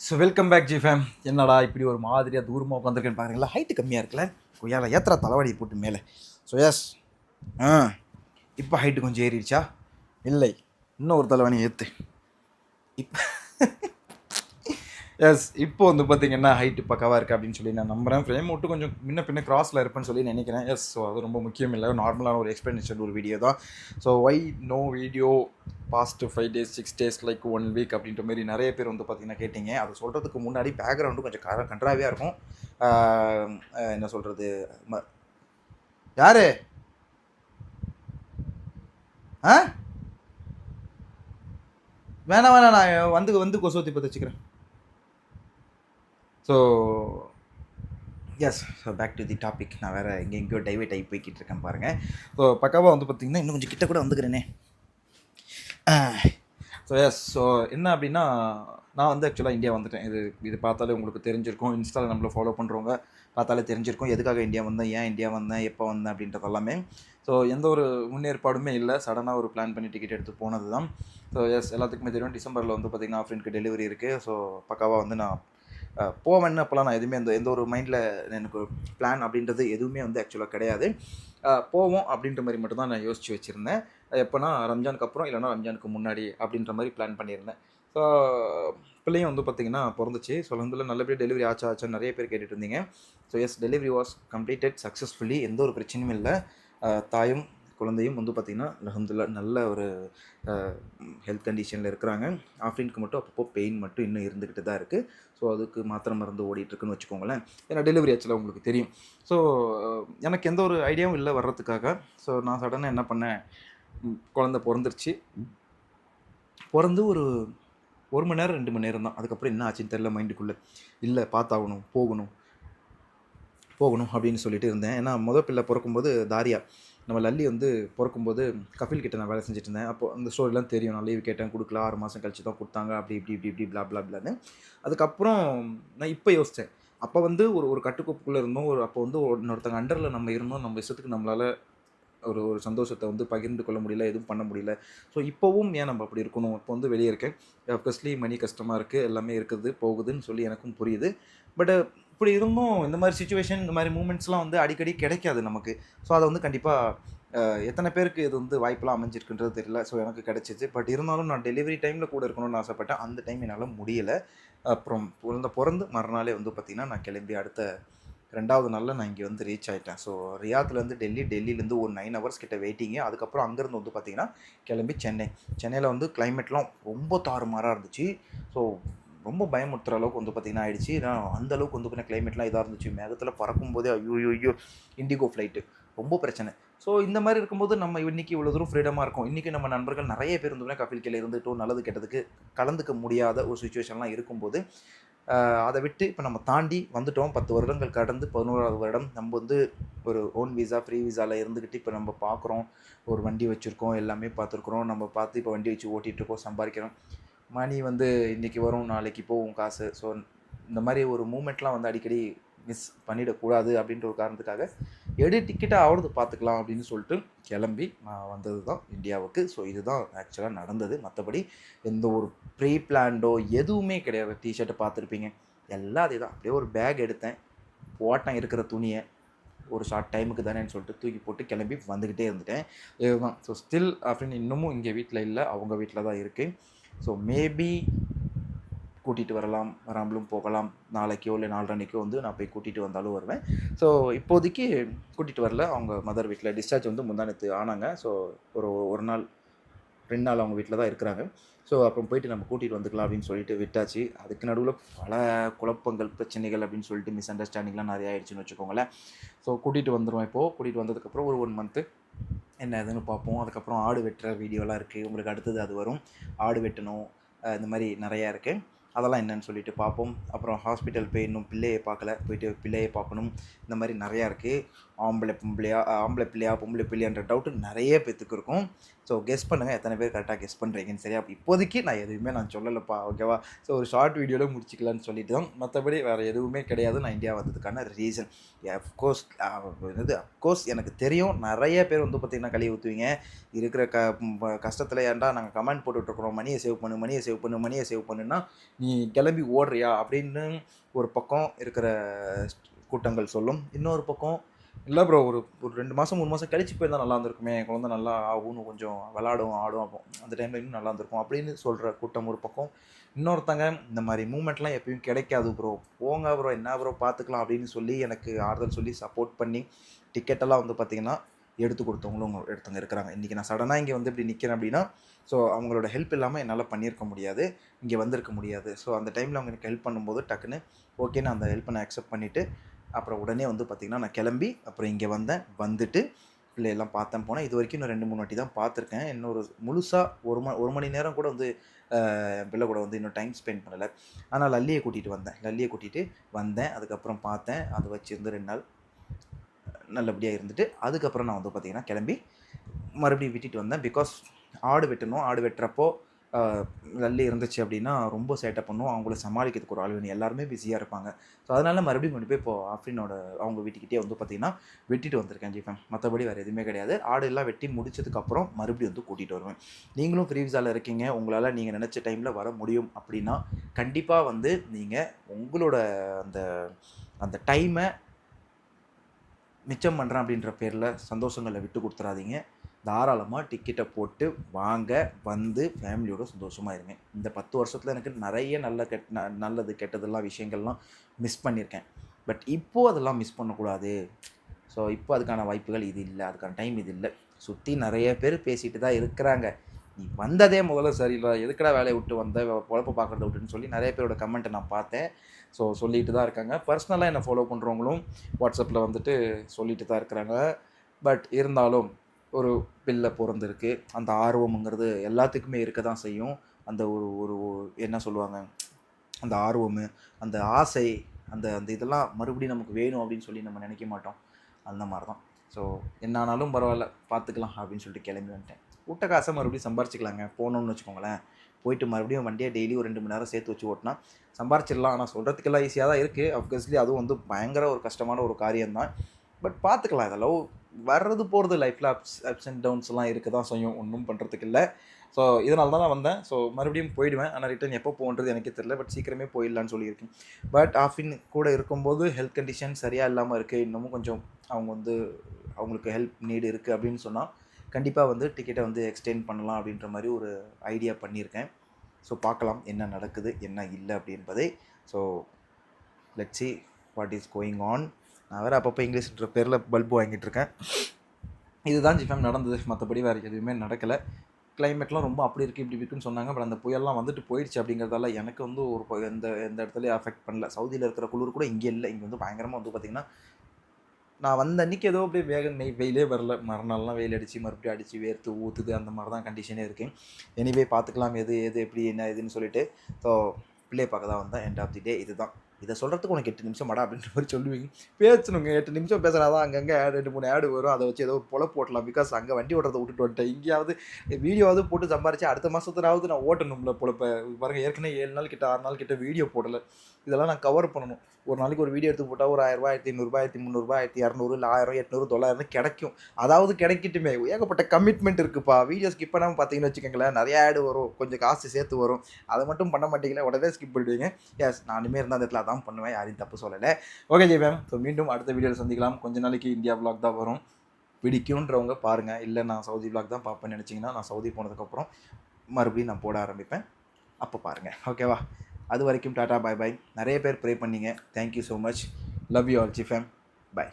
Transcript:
So welcome back G Fame என்னடா இப்படி ஒரு மாதிரியாக தூரமாக உட்காந்துருக்கேன்னு பார்க்குறீங்களா ஹைட்டு கம்மியாக இருக்குல்ல? கொய்யால ஏத்தரா தலைவாடி போட்டு மேலே. So yes ah. இப்போ ஹைட்டு கொஞ்சம் ஏறிடுச்சா? இல்லை. இன்னும் ஒரு தலைவாணி ஏற்று இப்போ எஸ் இப்போ வந்து பார்த்தீங்கன்னா ஹைட்டு பக்காவாக இருக்குது அப்படின்னு சொல்லி நான் நம்புறேன். ஃப்ரேம் விட்டு கொஞ்சம் முன்ன பின்ன கிராஸில் இருப்பேன்னு சொல்லி நினைக்கிறேன். எஸ் ஸோ அது ரொம்ப முக்கியம் இல்லை. நார்மலான ஒரு எக்ஸ்பிளனேஷன் ஒரு வீடியோ தான். So why no video past five days six days like one week அப்படின்ற மாதிரி நிறைய பேர் வந்து பார்த்தீங்கன்னா கேட்டிங்க. அது சொல்கிறதுக்கு முன்னாடி பேக்ரவுண்டு கொஞ்சம் கர கன்றாவியாக இருக்கும். என்ன சொல்கிறது ம யாரு? ஆ? வேணாம் வேணாம். நான் வந்து வந்து கொசுவத்தி பற்றி வச்சுக்கிறேன். So yes so back to the topic நான் வேறு எங்கே எங்கேயோ டைவர்ட் ஆகி போய்கிட்டு இருக்கேன் பாருங்கள் ஸோ பக்காவாக வந்து பார்த்தீங்கன்னா இன்னும் கொஞ்சம் கிட்ட கூட வந்துக்கிறேனே. ஸோ எஸ் ஸோ என்ன அப்படின்னா நான் வந்து ஆக்சுவலாக இந்தியா வந்துட்டேன். இது இது பார்த்தாலே உங்களுக்கு தெரிஞ்சிருக்கும். இன்ஸ்டாவில் நம்மளை ஃபாலோ பண்ணுறவங்க பார்த்தாலே தெரிஞ்சிருக்கும். எதுக்காக இந்தியா வந்தேன்? ஏன் இந்தியா வந்தேன்? எப்போ வந்தேன்? அப்படின்றது எல்லாமே. ஸோ எந்த ஒரு முன்னேற்பாடுமே இல்லை. சடனாக ஒரு பிளான் பண்ணி டிக்கெட் எடுத்து போனது தான் ஸோ எஸ் எல்லாத்துக்குமே தெரியும். டிசம்பரில் வந்து பார்த்திங்கன்னா ஆஃப்ரின்க்கு டெலிவரி இருக்குது ஸோ பக்காவாக வந்து நான் போவேன்னு அப்போலாம் நான் எதுவுமே அந்த எந்த ஒரு மைண்டில் எனக்கு பிளான் அப்படின்றது எதுவுமே வந்து ஆக்சுவலாக கிடையாது. போவோம் அப்படின்ற மாதிரி மட்டும்தான் நான் யோசித்து வச்சுருந்தேன். எப்போனா ரம்ஜானுக்கு அப்புறம் இல்லைனா ரம்ஜானுக்கு முன்னாடி அப்படின்ற மாதிரி பிளான் பண்ணியிருந்தேன். ஸோ பிள்ளையும் வந்து பார்த்திங்கன்னா பிறந்துச்சு. ஸோ வந்து நல்லபடியாக டெலிவரி ஆச்சா ஆச்சா நிறைய பேர் கேட்டுட்டு இருந்தீங்க. So yes delivery was completed successfully எந்த ஒரு பிரச்சனையும் இல்லை. தாயும் குழந்தையும் வந்து பார்த்திங்கன்னா அலமதுல்லா நல்ல ஒரு ஹெல்த் கண்டிஷனில் இருக்கிறாங்க. ஆஃப்ரினுக்கு மட்டும் அப்பப்போ பெயின் மட்டும் இன்னும் இருந்துக்கிட்டு தான் இருக்குது ஸோ அதுக்கு மாத்திரை மருந்து ஓடிட்டுருக்குன்னு வச்சுக்கோங்களேன். ஏன்னா டெலிவரி ஆச்சுல உங்களுக்கு தெரியும். ஸோ எனக்கு எந்த ஒரு ஐடியாவும் இல்லை வர்றதுக்காக. ஸோ நான் சடனாக என்ன பண்ணேன்? குழந்த குழந்தை பிறந்துருச்சு. பிறந்து ஒரு ஒரு மணி நேரம் ரெண்டு மணி நேரம் தான். அதுக்கப்புறம் என்ன ஆச்சுன்னு தெரில மைண்டுக்குள்ளே இல்லை பார்த்தாகணும் போகணும். போகணும் அப்படின்னு சொல்லிட்டு இருந்தேன். ஏன்னா முத பிள்ளை பிறக்கும்போது தாரியா நம்ம லல்லி வந்து பிறக்கும்போது கபில் கிட்ட நான் வேலை செஞ்சுட்டு இருந்தேன். அப்போ அந்த ஸ்டோரிலாம் தெரியும். நான் லீவ் கேட்டேன் கொடுக்கல ஆறு மாதம் கழிச்சு தான் கொடுத்தாங்க. அப்படி இப்படி இப்படி இப்படி பிளா பிளா பிளான்னு அதுக்கப்புறம் நான் இப்போ யோசித்தேன் அப்போ வந்து ஒரு ஒரு கட்டுக்கோப்புக்குள்ளே இருந்தோம். ஒரு அப்போ வந்து இன்னொருத்தங்க அண்டரில் நம்ம இருந்தோம். நம்ம இஷ்டத்துக்கு நம்மளால் ஒரு ஒரு சந்தோஷத்தை வந்து பகிர்ந்து கொள்ள முடியல எதுவும் பண்ண முடியல. ஸோ இப்போவும் ஏன் நம்ம அப்படி இருக்கணும்? இப்போ வந்து வெளியே இருக்கேன். அப்கஸ்லி மணி கஷ்டமாக இருக்குது எல்லாமே இருக்குது போகுதுன்னு சொல்லி எனக்கும் புரியுது. பட் இப்படி இருந்தும் இந்த மாதிரி சுச்சுவேஷன் இந்த மாதிரி மூமெண்ட்ஸ்லாம் வந்து அடிக்கடி கிடைக்காது நமக்கு. ஸோ அதை வந்து கண்டிப்பாக எத்தனை பேருக்கு இது வந்து வாய்ப்பெல்லாம் அமைஞ்சிருக்குன்றது தெரியல. ஸோ எனக்கு கிடச்சிச்சு. பட் இருந்தாலும் நான் டெலிவரி டைமில் கூட இருக்கணும்னு ஆசைப்பட்டேன். அந்த டைம் என்னால் முடியலை. அப்புறம் பிறந்த பிறந்து மறுநாளே வந்து பார்த்திங்கன்னா நான் கிளம்பி அடுத்த ரெண்டாவது நாளில் நான் இங்கே வந்து ரீச் ஆகிட்டேன் ஸோ ரியாத்துலேருந்து டெல்லி டெல்லியிலேருந்து ஒரு நைன் ஹவர்ஸ் கிட்ட வெயிட்டிங்கு அதுக்கப்புறம் அங்கேருந்து வந்து பார்த்திங்கன்னா கிளம்பி சென்னை. சென்னையில் வந்து கிளைமேட்லாம் ரொம்ப தாறுமாறாக இருந்துச்சு. ஸோ ரொம்ப பயமுறுத்துற அளவுக்கு வந்து பார்த்திங்கன்னா ஆயிடுச்சு. ஏன்னா அந்த அளவுக்கு வந்து பார்த்தீங்கன்னா கிளைமேட்லாம் இதாக இருந்துச்சு. மேகத்தில் பறக்கும் போதே ஐயோ ஐயோ, இண்டிகோ ஃப்ளைட்டு ரொம்ப பிரச்சனை. ஸோ இந்த மாதிரி இருக்கும்போது நம்ம இன்னைக்கு இவ்வளோ தூரம் ஃப்ரீடமாக இருக்கும். இன்றைக்கி நம்ம நண்பர்கள் நிறைய பேர் வந்து கபில் கீழே இருந்துட்டோம் நல்லது கெட்டதுக்கு கலந்துக்க முடியாத ஒரு சுச்சுவேஷன்லாம் இருக்கும்போது அதை விட்டு இப்போ நம்ம தாண்டி வந்துட்டோம். பத்து வருடங்கள் கடந்து பதினோராவது வருடம் நம்ம வந்து ஒரு ஓன் விசா ஃப்ரீ விசாவில் இருந்துக்கிட்டு இப்போ நம்ம பார்க்குறோம் ஒரு வண்டி வச்சுருக்கோம். எல்லாமே பார்த்துருக்குறோம் நம்ம பார்த்து இப்போ வண்டி வச்சு ஓட்டிகிட்டு இருக்கோம் சம்பாதிக்கிறோம் மணி வந்து இன்றைக்கி வரும் நாளைக்கு போகும் காசு. ஸோ இந்த மாதிரி ஒரு மூமெண்ட்லாம் வந்து அடிக்கடி மிஸ் பண்ணிடக்கூடாது அப்படின்ற ஒரு காரணத்துக்காக எடு டிக்கெட்டை ஆவது பார்த்துக்கலாம் அப்படின்னு சொல்லிட்டு கிளம்பி நான் வந்தது தான் இந்தியாவுக்கு. ஸோ இதுதான் ஆக்சுவலாக நடந்தது. மற்றபடி எந்த ஒரு ப்ரீ பிளான்டோ எதுவுமே கிடையாது. டிஷர்ட்டை பார்த்துருப்பீங்க. எல்லாம் அதே தான் அப்படியே ஒரு பேக் எடுத்தேன். போட்டேன் இருக்கிற துணியை. ஒரு ஷார்ட் டைமுக்கு தானேன்னு சொல்லிட்டு தூக்கி போட்டு கிளம்பி வந்துக்கிட்டே இருந்துட்டேன். இதுதான். ஸோ ஸ்டில் அப்படின்னு இன்னமும் இங்கே வீட்டில் இல்லை. அவங்க வீட்டில் தான் இருக்குது ஸோ மேபி கூட்டிகிட்டு வரலாம் வராமலும் போகலாம். நாளைக்கோ இல்லை நாலரைக்கோ வந்து நான் போய் கூட்டிகிட்டு வந்தாலும் வருவேன். ஸோ இப்போதைக்கு கூட்டிகிட்டு வரல. அவங்க மதர் வீட்டில் டிஸ்சார்ஜ் வந்து முந்தானத்து ஆனாங்க. ஸோ ஒரு ஒரு நாள் ரெண்டு நாள் அவங்க வீட்டில் தான் இருக்கிறாங்க. ஸோ அப்புறம் போயிட்டு நம்ம கூட்டிகிட்டு வந்துக்கலாம் அப்படின்னு சொல்லிட்டு விட்டாச்சு. அதுக்கு நடுவில் பல குழப்பங்கள் பிரச்சனைகள் அப்படின்னு சொல்லிட்டு மிஸ் அண்டர்ஸ்டாண்டிங்லாம் நிறைய ஆயிடுச்சுன்னு வச்சுக்கோங்களேன். ஸோ கூட்டிகிட்டு வந்துடுவோம் இப்போது கூட்டிகிட்டு வந்ததுக்கப்புறம் ஒரு ஒன் மந்த்து என்ன ஏதுன்னு பார்ப்போம். அதுக்கப்புறம் ஆடு வெட்டுற வீடியோலாம் இருக்குது உங்களுக்கு அடுத்தது அது வரும். ஆடு வெட்டணும். இந்த மாதிரி நிறையா இருக்குது அதெல்லாம் என்னன்னு சொல்லிட்டு பார்ப்போம். அப்புறம் ஹாஸ்பிட்டல் போய் இன்னும் பிள்ளையை பார்க்கல. போயிட்டு பிள்ளையை பார்க்கணும். இந்த மாதிரி நிறையா இருக்குது ஆம்பளை பொம்பளையா ஆம்பளை பிள்ளையா பொம்பளை பிள்ளையான்ற டவுட்டு நிறைய பேத்துக்கு இருக்கும். ஸோ கெஸ் பண்ணுங்கள் எத்தனை பேர் கரெக்டாக கெஸ் பண்ணுறீங்கன்னு சரியா? இப்போதைக்கு நான் எதுவுமே நான் சொல்லலைப்பா. ஓகேவா ஸோ ஒரு ஷார்ட் வீடியோவில் முடிச்சிக்கலான்னு சொல்லிட்டு தான். மற்றபடி வேறு எதுவுமே கிடையாது. நான் இந்தியா வந்ததுக்கான ரீசன் அஃப்கோர்ஸ் என்னது? அஃப்கோர்ஸ் எனக்கு தெரியும். நிறைய பேர் வந்து பார்த்திங்கன்னா கழுவி ஊற்றுவீங்க இருக்கிற க கஷ்டத்தில் ஏன்டா நாங்கள் கமெண்ட் போட்டுட்ருக்குறோம் மணியை சேவ் பண்ணு மணியை சேவ் பண்ணு மணியை சேவ் பண்ணுன்னா நீ கிளம்பி ஓடுறியா அப்படின்னு ஒரு பக்கம் இருக்கிற கூட்டங்கள் சொல்லும். இன்னொரு பக்கம் இல்லை ப்ரோ ஒரு ஒரு ரெண்டு மாதம் மூணு மாதம் கழிச்சு போயிருந்தால் நல்லா இருந்திருக்குமே. என் குழந்தை நல்லா ஆகும்னு கொஞ்சம் விளாடும் ஆடும் அப்போ. அந்த டைமில் இன்னும் நல்லா இருந்திருக்கும் அப்படின்னு சொல்கிற கூட்டம் ஒரு பக்கம். இன்னொருத்தங்க இந்த மாதிரி மூமெண்ட்லாம் எப்பயும் கிடைக்காது ப்ரோ போங்க ப்ரோ என்ன ப்ரோ பார்த்துக்கலாம் அப்படின்னு சொல்லி எனக்கு ஆறுதல் சொல்லி சப்போர்ட் பண்ணி டிக்கெட்டெல்லாம் வந்து பார்த்திங்கன்னா எடுத்து கொடுத்தவங்களும் எடுத்தவங்க இருக்கிறாங்க. இன்றைக்கி நான் சடனாக இங்கே வந்து இப்படி நிற்கிறேன் அப்படின்னா ஸோ அவங்களோட ஹெல்ப் இல்லாமல் என்னால் பண்ணியிருக்க முடியாது. இங்கே வந்திருக்க முடியாது. ஸோ அந்த டைமில் அவங்க எனக்கு ஹெல்ப் பண்ணும்போது டக்குன்னு ஓகே நான் அந்த ஹெல்ப்பை நான் அக்செப்ட் பண்ணிவிட்டு அப்புறம் உடனே வந்து பார்த்திங்கன்னா நான் கிளம்பி அப்புறம் இங்கே வந்தேன். வந்துட்டு பிள்ளையெல்லாம் பார்த்தேன் போனேன். இது வரைக்கும் இன்னும் ரெண்டு மூணு வாட்டி தான் பார்த்துருக்கேன். இன்னொரு முழுசாக ஒரு ம ஒரு மணி நேரம் கூட வந்து என் பிள்ளை கூட வந்து இன்னும் டைம் ஸ்பெண்ட் பண்ணலை. ஆனால் லல்லியை கூட்டிகிட்டு வந்தேன். லல்லியை கூட்டிகிட்டு வந்தேன். அதுக்கப்புறம் பார்த்தேன். அதை வச்சுருந்து ரெண்டு நாள் நல்லபடியாக இருந்துட்டு அதுக்கப்புறம் நான் வந்து பார்த்திங்கன்னா கிளம்பி மறுபடியும் விட்டுட்டு வந்தேன். பிகாஸ் ஆடு வெட்டணும் ஆடு வெட்டுறப்போ ஆஹ், லல்லி இருந்துச்சு அப்படின்னா ரொம்ப சேட்டை பண்ணுவோம் அவங்கள சமாளிக்கிறதுக்கு ஒரு ஆள் வேணும். எல்லாருமே பிஸியாக இருப்பாங்க. ஸோ அதனால் மறுபடியும் கொண்டு போய் இப்போ ஆஃப்ரினோட அவங்க வீட்டுக்கிட்டே வந்து பார்த்திங்கன்னா வெட்டிட்டு வந்திருக்கேன் ஜிஃபேம் மற்றபடி வேறு எதுவுமே கிடையாது. ஆடு எல்லாம் வெட்டி முடிச்சதுக்கப்புறம் மறுபடியும் வந்து கூட்டிகிட்டு வருவேன். நீங்களும் ஃப்ரீ விசாவில் இருக்கீங்க. உங்களால் நீங்கள் நினச்ச டைமில் வர முடியும் அப்படின்னா கண்டிப்பாக வந்து நீங்கள் உங்களோட அந்த அந்த டைமை மிச்சம் பண்ணுறேன் அப்படின்ற பேரில் சந்தோஷங்களை விட்டு கொடுத்துறாதீங்க. தாராளமாக டிக்கெட்டை போட்டு வாங்க வந்து ஃபேமிலியோட சந்தோஷமாக இருங்க. இந்த பத்து வருஷத்தில் எனக்கு நிறைய நல்ல கெட் ந- நல்லது கெட்டதெல்லாம் விஷயங்கள்லாம் மிஸ் பண்ணியிருக்கேன் பட் இப்போது அதெல்லாம் மிஸ் பண்ணக்கூடாது. ஸோ இப்போ அதுக்கான வாய்ப்புகள் இது இல்லை. அதுக்கான டைம் இது இல்லை. சுற்றி நிறைய பேர் பேசிகிட்டு தான் இருக்கிறாங்க. நீ வந்ததே முதல்ல சரியில்லை எதுக்கடா வேலையை விட்டு வந்த? குழப்ப பார்க்குறத விட்டுன்னு சொல்லி நிறைய பேரோட கமெண்ட்டை நான் பார்த்தேன். ஸோ சொல்லிட்டு தான் இருக்காங்க. பர்சனலாக என்னை ஃபாலோ பண்ணுறவங்களும் வாட்ஸ்அப்பில் வந்துட்டு சொல்லிட்டு தான் இருக்கிறாங்க. பட் இருந்தாலும் ஒரு பிள்ளை பிறந்திருக்கு. அந்த ஆர்வம்ங்கிறது எல்லாத்துக்குமே இருக்க தான் செய்யும். அந்த ஒரு ஒரு- என்ன சொல்லுவாங்க? அந்த ஆர்வம் அந்த ஆசை அந்த அந்த இதெல்லாம் மறுபடியும் நமக்கு வேணும் அப்படின்னு சொல்லி நம்ம நினைக்க மாட்டோம். அந்த மாதிரி தான். ஸோ என்னானாலும் பரவாயில்ல பார்த்துக்கலாம் அப்படின்னு சொல்லிட்டு கிளம்பி வந்துட்டேன். விட்ட காசை மறுபடியும் சம்பாரிச்சிக்கலாங்க போனோம்னு வச்சுக்கோங்களேன். போயிட்டு மறுபடியும் வண்டியை டெய்லி ஒரு ரெண்டு மணி நேரம் சேர்த்து வச்சு ஓட்டினா சம்பாரிச்சிடலாம். ஆனால் சொல்கிறதுக்கெல்லாம் ஈஸியாக தான் இருக்குது அஃப்கோஸ்லி அதுவும் வந்து பயங்கர ஒரு கஷ்டமான ஒரு காரியம்தான். பட் பார்த்துக்கலாம் இதெல்லாம் வர்றது போகிறது லைஃப்பில் அப்ஸ் அப்ஸ் அண்ட் டவுன்ஸ்லாம் இருக்க தான் செய்யும். ஒன்றும் பண்ணுறதுக்கு இல்லை. ஸோ இதனால தான் நான் வந்தேன். ஸோ மறுபடியும் போயிடுவேன். ஆனால் ரிட்டர்ன் எப்போ போகன்றது எனக்கே தெரியல. பட் சீக்கிரமே போயிடலான்னு சொல்லியிருக்கேன். பட் ஆஃபின் கூட இருக்கும்போது ஹெல்த் கண்டிஷன் சரியாக இல்லாமல் இருக்குது இன்னமும் கொஞ்சம் அவங்க வந்து அவங்களுக்கு ஹெல்ப் நீடு இருக்குது அப்படின்னு சொன்னால் கண்டிப்பாக வந்து டிக்கெட்டை வந்து எக்ஸ்டெண்ட் பண்ணலாம் அப்படின்ற மாதிரி ஒரு ஐடியா பண்ணியிருக்கேன். ஸோ பார்க்கலாம் என்ன நடக்குது என்ன இல்லை அப்படின்பதை so let see what is going on நான் வேறு அப்பப்போ இங்கிலீஷ்ன்ற பேரில் பல்பு வாங்கிட்டு இருக்கேன். இதுதான் ஜிஃபேம் நடந்தது. மற்றபடி வேறு எதுவுமே நடக்கலை. கிளைமேட்லாம் ரொம்ப அப்படி இருக்குது இப்படி இருக்குன்னு சொன்னாங்க. பட் அந்த புயல்லாம் வந்துட்டு போயிடுச்சு அப்படிங்கிறதால எனக்கு வந்து ஒரு எந்த எந்த இடத்துலையும் அஃபெக்ட் பண்ணல. சவுதியில் இருக்கிற குளிர் கூட இங்கே இல்லை. இங்கே வந்து பயங்கரமாக வந்து பார்த்திங்கன்னா நான் வந்த அன்றைக்கி ஏதோ அப்படியே வேக நெய் வெயிலே வரல. மறுநாள்லாம் வெயில் அடித்து மறுபடியும் அடித்து வேர்த்து ஊற்றுது அந்த மாதிரி தான் கண்டிஷனே இருக்குது எனிவே பார்த்துக்கலாம் எது எது எப்படி என்ன எதுன்னு சொல்லிட்டு. ஸோ பிள்ளை பார்க்க தான் வந்தேன். எண்ட் ஆஃப் தி டே இதுதான். இதை சொல்கிறதுக்கு உனக்கு எட்டு நிமிஷம் மடா அப்படின்ற மாதிரி சொல்லுவீங்க. பேசணுங்க. எட்டு நிமிஷம் பேசுனாதான் அங்கங்கே ரெண்டு மூணு ஆடு வரும். அதை வச்சு ஏதோ பொழப்பு போட்டலாம் பிகாஸ் அங்கே வண்டி ஓட்டுறதை விட்டுட்டு வந்துட்டேன். இங்கேயாவது வீடியோவாவது போட்டு சம்பாரிச்சு அடுத்த மாதத்துலாவது நான் ஓட்டணும்ல பொழப்ப. பாருங்க ஏற்கனவே ஏழு நாள் கிட்ட ஆறு நாள் கிட்ட வீடியோ போடலை. இதெல்லாம் நான் கவர் பண்ணணும். ஒரு நாளைக்கு ஒரு வீடியோ எடுத்து போட்டால் ஒரு ஆயிரரூபா ஆயிரத்தி ஐநூறுரூபா ஆயிரத்தி முந்நூறுபா ஆயிரத்தி இரநூறு இல்லை ஆயிரம் எட்நூறு தொள்ளாயிரம் கிடைக்கும். அதாவது கிடைக்கட்டுமே. ஏகப்பட்ட கமிட்மெண்ட் இருக்குப்பா. வீடியோ ஸ்கிப் பண்ணாமல் பார்த்தீங்கன்னு வச்சுக்கோங்களேன் நிறைய ஆடு வரும். கொஞ்சம் காசு சேர்த்து வரும். அதை மட்டும் பண்ண மாட்டீங்களா உடனே ஸ்கிப் பண்ணிடுவீங்க எஸ் நானுமே இருந்தால் அந்த இடத்துல அதான் பண்ணுவேன். யாரையும் தப்பு சொல்லலை. ஓகே ஜெய்பேம் ஸோ மீண்டும் அடுத்த வீடியோவில் சந்திக்கலாம். கொஞ்ச நாளைக்கு இந்தியா vlog தான் வரும். பிடிக்குன்றவங்க பாருங்கள் இல்லை நான் சவுதி vlog தான் பார்ப்பேன்னு நினச்சிங்கன்னா நான் சவுதி போனதுக்கப்புறம் மறுபடியும் நான் போட ஆரம்பிப்பேன். அப்போ பாருங்கள் ஓகேவா அது வரைக்கும் டாடா பாய் பாய். நிறைய பேர் ப்ரே பண்ணிங்க. Thank you so much love you all G Fame bye